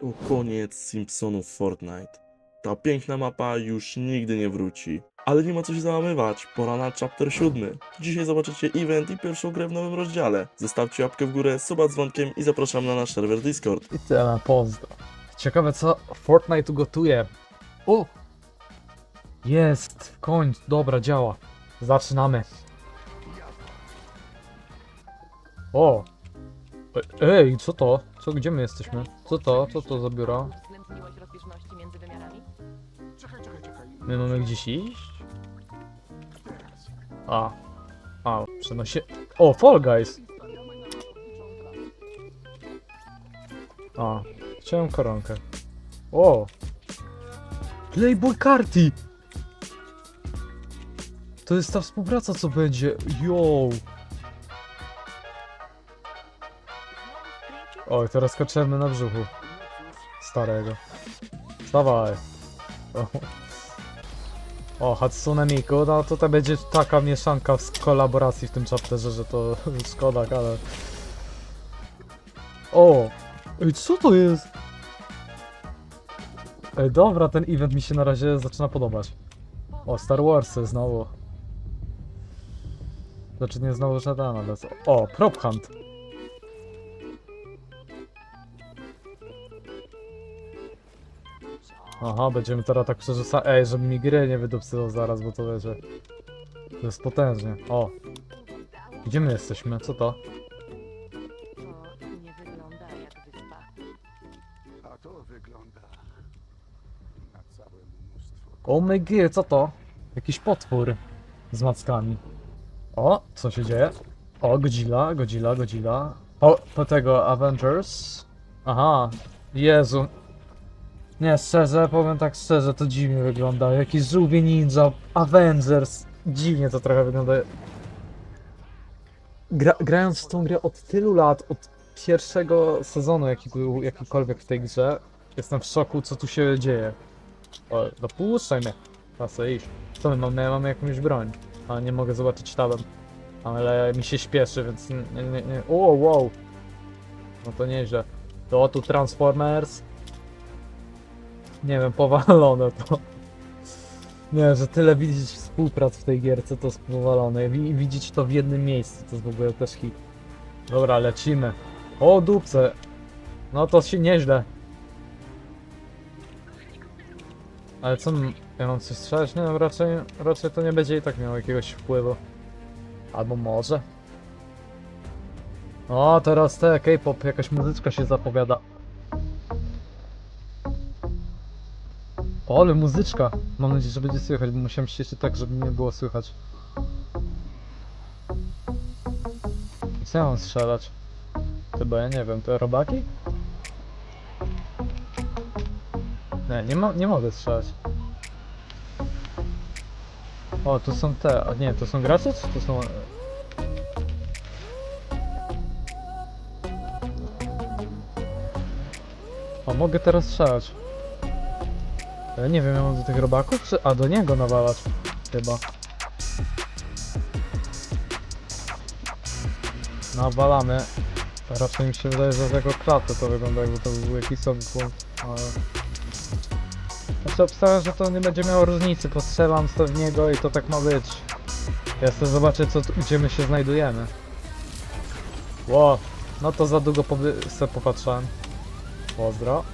To koniec Simpsonów Fortnite. Ta piękna mapa już nigdy nie wróci. Ale nie ma co się załamywać, pora na chapter 7. Dzisiaj zobaczycie event i pierwszą grę w nowym rozdziale. Zostawcie łapkę w górę, suba dzwonkiem i zapraszam na nasz serwer Discord. I tyle, pozdro. Ciekawe co Fortnite tu gotuje. O! Jest, w końcu, dobra, działa. Zaczynamy. O! Ej, co to? Co, gdzie my jesteśmy? Co to? Co to za biuro? My mamy gdzieś iść? Teraz. A. A, przenosi... O, Fall Guys! A, chciałem koronkę. O! Playboy Carti! To jest ta współpraca, co będzie. Yo! Oj, teraz skoczymy na brzuchu. Starego. Wstawaj. O. O, Hatsune Miku, no tutaj będzie taka mieszanka z kolaboracji w tym chapterze, że to szkoda, ale... O! Ej, co to jest? Ej, dobra, ten event mi się na razie zaczyna podobać. O, Star Warsy znowu. Znaczy nie znowu żaden, ale... O, Prop Hunt. Aha, będziemy teraz tak przerzucać. Ej, żeby mi gry nie wydupcyło zaraz, bo to wiecie. To jest potężnie. O! Gdzie my jesteśmy? Co to? To nie wygląda jak wyspa. A to wygląda na całe mnóstwo. O my G, co to? Jakiś potwór z mackami. O, co się dzieje? O, Godzilla, Godzilla, Godzilla. O, po tego Avengers. Aha, Jezu. Nie, szczerze, powiem tak szczerze, to dziwnie wygląda. Jakiś żółwie ninja, Avengers. Dziwnie to trochę wygląda. Gra, grając w tą grę od tylu lat, od pierwszego sezonu, jakikolwiek w tej grze, jestem w szoku, co tu się dzieje. O, dopuszczaj mnie. Trzeba sobie iść. Co my mamy? Mamy jakąś broń. A nie mogę zobaczyć tabem. Ale mi się śpieszy, więc. O, wow! No to nieźle. To tu Transformers. Nie wiem, powalone to. Nie, że tyle widzieć współprac w tej gierce, to jest powalone. I widzieć to w jednym miejscu, to jest w ogóle też hit. Dobra, lecimy. O, dupce. No to się nieźle. Ale co, ja mam coś strzelać? Nie, raczej, raczej to nie będzie i tak miało jakiegoś wpływu. Albo może. O, teraz te K-pop, jakaś muzyczka się zapowiada. O, ale muzyczka! Mam nadzieję, że będzie słychać, bo musiałem ściszyć tak, żeby nie było słychać. Co ja mam strzelać? Chyba ja nie wiem, to robaki? Nie, nie, ma, nie mogę strzelać. O, to są te, a nie, to są gracze, czy to są... O, mogę teraz strzelać. Ale nie wiem, ja mam do tych robaków, czy... A, do niego nawalać. Chyba. Nawalamy. Raczej mi się wydaje, że z tego klatę to wygląda, jakby to był jakiś sobie punkt, ale... Znaczy obstawiam, że to nie będzie miało różnicy, postrzelam sobie w niego i to tak ma być. Ja chcę zobaczyć, co gdzie my się znajdujemy. Ło, no to za długo se popatrzyłem. Pozdro.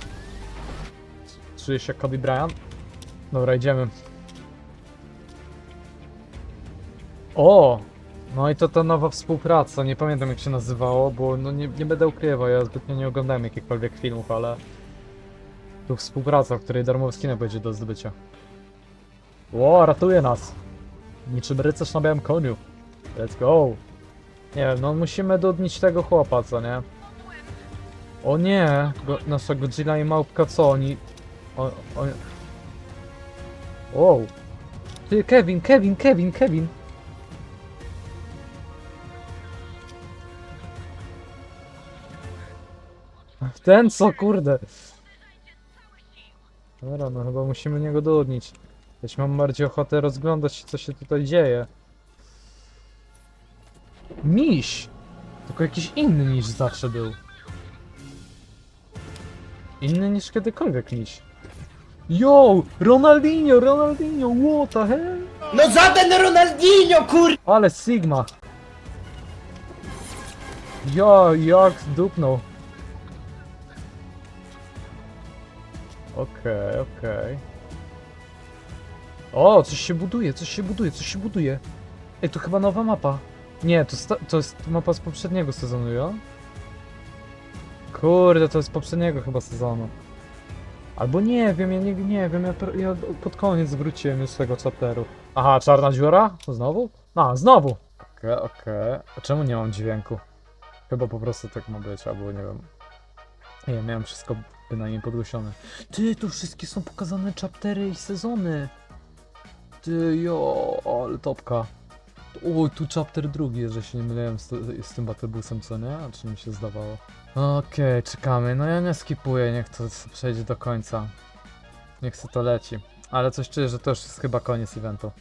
Czuję się jak Kobe Bryant. Dobra, idziemy. O! No i to ta nowa współpraca, nie pamiętam jak się nazywało, bo no nie, nie będę ukrywał, ja zbytnio nie oglądałem jakichkolwiek filmów, ale... Tu współpraca, w której darmowy skinek będzie do zdobycia. Ło, ratuje nas! Niczym rycerz na białym koniu. Let's go! Nie wiem, no musimy dudnić tego chłopa, co nie? O nie! Go, nasza Godzilla i małpka, co oni... O, o... Wow! Ty, Kevin, Kevin, Kevin, Kevin! Ten co, kurde! Dobra, no chyba musimy niego dudnić. Jeśli mam bardziej ochotę rozglądać się, co się tutaj dzieje. Miś! Tylko jakiś inny niż zawsze był. Inny niż kiedykolwiek miś. Yo! Ronaldinho, Ronaldinho, what the hell? No żaden Ronaldinho, kur... Ale Sigma. Jo, jak dupnął. Okej, okej. O, coś się buduje, coś się buduje, coś się buduje. Ej, to chyba nowa mapa. Nie, to, sta- to jest mapa z poprzedniego sezonu, jo? Kurde, to jest z poprzedniego chyba sezonu. Albo nie wiem, ja nie, nie wiem, ja, ja pod koniec wróciłem już z tego chapteru. Aha, czarna dziura? Znowu? A, znowu! Okej, okej. A czemu nie mam dźwięku? Chyba po prostu tak ma być, albo nie wiem. Nie, miałem wszystko bynajmniej podgłośnione. Ty, tu wszystkie są pokazane chaptery i sezony. Ty, jo, ale topka. Oj, tu chapter drugi że się nie myliłem z, z tym Battlebusem, co nie? A czy mi się zdawało? Okej, czekamy. No ja nie skipuję, niech to przejdzie do końca. Niech se to leci. Ale coś czuję, że to już jest chyba koniec eventu.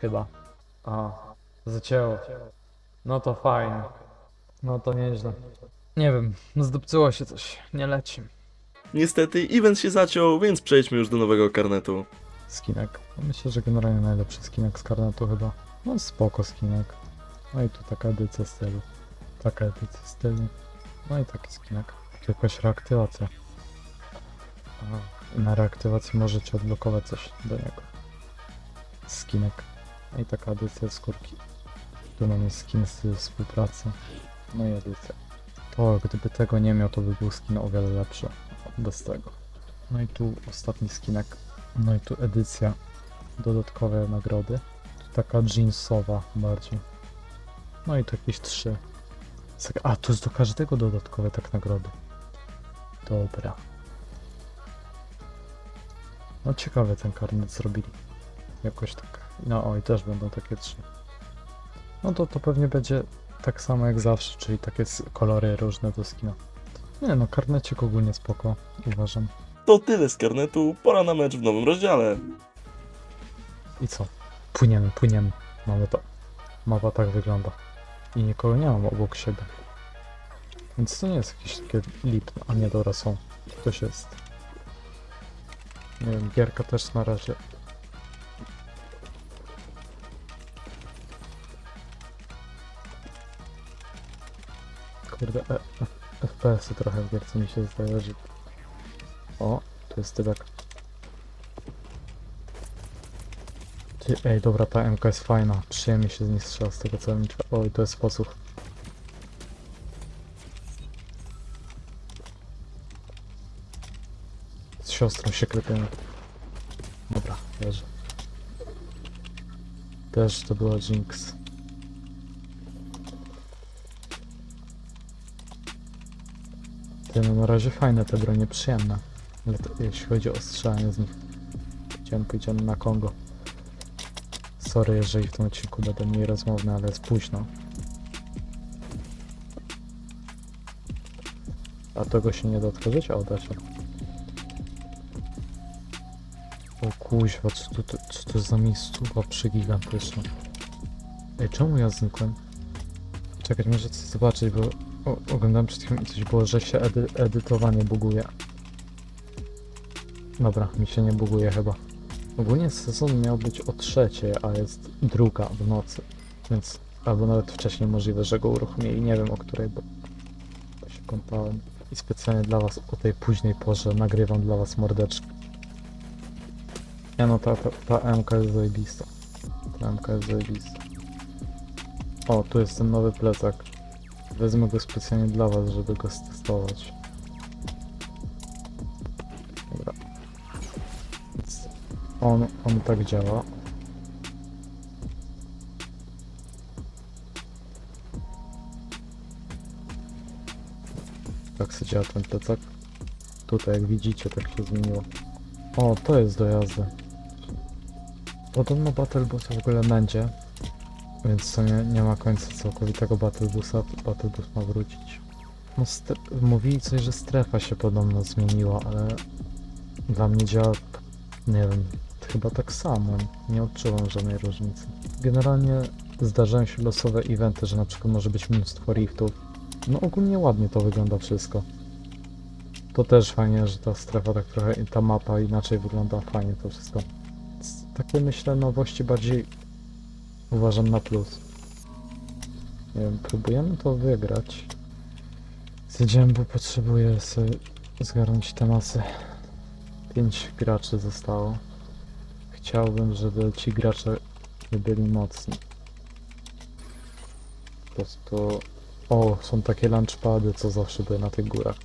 Chyba. A, zacięło. No to fajnie. No to nieźle. Nie wiem, zdupcyło się coś. Nie leci. Niestety event się zaciął, więc przejdźmy już do nowego karnetu. Skinek. Myślę, że generalnie najlepszy skinek z karnetu chyba. No spoko skinek. No i tu taka edycja stylu. Taka edycja stylu. No i taki skinek. Tu jakaś reaktywacja. I na reaktywacji możecie odblokować coś do niego. Skinek. No i taka edycja skórki. Tu mamy skin z współpracy. No i edycja. To gdyby tego nie miał, to by był skin o wiele lepszy. Bez tego. No i tu ostatni skinek. No i tu edycja. Dodatkowe nagrody. Taka jeansowa bardziej. No i tu jakieś trzy. A, tu jest do każdego dodatkowe tak nagrody. Dobra. No ciekawe ten karnet zrobili. Jakoś tak. No oj, też będą takie trzy. No to to pewnie będzie tak samo jak zawsze, czyli takie kolory różne do skina. Nie no, karnecik ogólnie spoko, uważam. To tyle z karnetu, pora na mecz w nowym rozdziale. I co? Płyniemy, płyniemy. Mamy to. Mapa tak wygląda. I nikogo nie mam obok siebie. Więc to nie jest jakieś takie lipne. A nie, dobra, są. Ktoś jest. Nie wiem, gierka też na razie. Kurde, e, e, FPS-y trochę w gierce mi się zdaje, że... O, tu jest tybek. Ej, dobra, ta MK jest fajna. Przyjemnie się z niej strzela z tego mi Oj, to jest sposób. Z siostrą się klepiemy. Dobra, leży. Też to była Jinx. Ty, no na razie fajne te bronie, przyjemne. Ale to, jeśli chodzi o strzelanie z nich. Idziemy, pójdziemy na Kongo. Sorry, jeżeli w tym odcinku będę mniej rozmowny, ale jest późno. A tego się nie da otworzyć? O, da się. O kuźwa, co to, to, co to za miejscowa przegigantyczna. Ej, czemu ja znikłem? Czekać, może coś zobaczyć, bo o, oglądałem przed chwilą i coś było, że się edy edytowanie buguje. Dobra, mi się nie buguje chyba. Ogólnie sezon miał być o trzeciej, a jest druga w nocy, więc albo nawet wcześniej możliwe, że go uruchomili, nie wiem o której, bo, się kąpałem. I specjalnie dla was o tej późnej porze nagrywam dla was mordeczki. Nie no, ta, ta, ta MK jest zajebista. Ta MK jest zajebista. O, tu jest ten nowy plecak. Wezmę go specjalnie dla was, żeby go stestować. On, on tak działa. Tak się działa ten plecak. Tutaj jak widzicie tak się zmieniło. O, to jest do jazdy. Podobno Battle Bus w ogóle będzie. Więc to nie, nie ma końca całkowitego Battle Busa. Battle Bus ma wrócić. No mówili coś, że strefa się podobno zmieniła, ale dla mnie działa, nie wiem, chyba tak samo. Nie odczuwam żadnej różnicy. Generalnie zdarzają się losowe eventy, że na przykład może być mnóstwo riftów. No ogólnie ładnie to wygląda wszystko. To też fajnie, że ta strefa tak trochę, ta mapa inaczej wygląda, fajnie to wszystko. Takie myślę nowości bardziej uważam na plus. Nie wiem, próbujemy to wygrać. Zjedziemy, bo potrzebuję sobie zgarnąć te masy. Pięć graczy zostało. Chciałbym, żeby ci gracze byli mocni. Po prostu... O, są takie launchpady, co zawsze były na tych górach.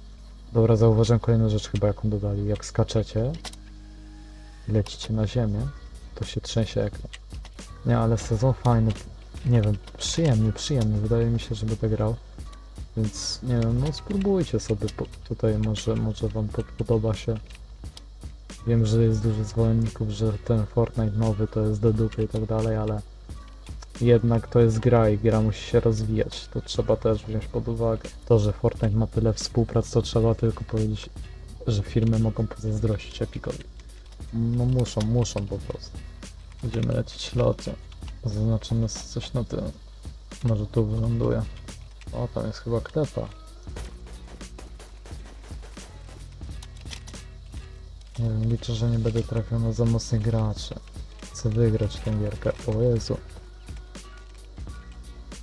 Dobra, zauważyłem kolejną rzecz chyba, jaką dodali. Jak skaczecie lecicie na ziemię, to się trzęsie ekran. Nie, ale sezon fajny. Nie wiem, przyjemny, przyjemny. Wydaje mi się, że będę grał. Więc nie wiem, no spróbujcie sobie po, tutaj, może, może wam pod, podoba się. Wiem, że jest dużo zwolenników, że ten Fortnite nowy to jest do dupy i tak dalej, ale jednak to jest gra i gra musi się rozwijać. To trzeba też wziąć pod uwagę. To, że Fortnite ma tyle współprac, to trzeba tylko powiedzieć, że firmy mogą pozazdrościć Epicowi. No muszą, muszą po prostu. Będziemy lecieć lotem. Zaznaczymy coś na tym. Może tu wyląduje. O, tam jest chyba klepa. Nie wiem, liczę, że nie będę trafiony za mocnych graczy. Chcę wygrać tę gierkę. O Jezu.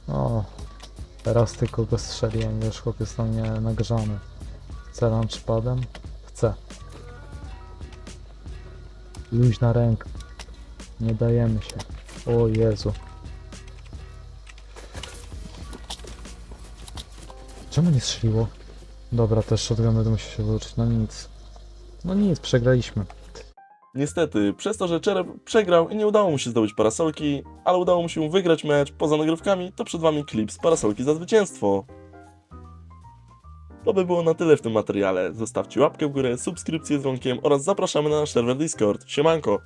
O, teraz tylko go strzeliłem, wiesz, chłop jest na mnie nagrzany. Chcę launchpadem? Chcę. Luźna ręka. Nie dajemy się. O Jezu. Czemu nie strzeliło? Dobra, też shotgun będę musiał się wyuczyć. No nic. No nic, przegraliśmy. Niestety, przez to, że Czerep przegrał i nie udało mu się zdobyć parasolki, ale udało mu się wygrać mecz poza nagrywkami, to przed wami klip z parasolki za zwycięstwo. To by było na tyle w tym materiale. Zostawcie łapkę w górę, subskrypcję z dzwonkiem oraz zapraszamy na nasz serwer Discord. Siemanko!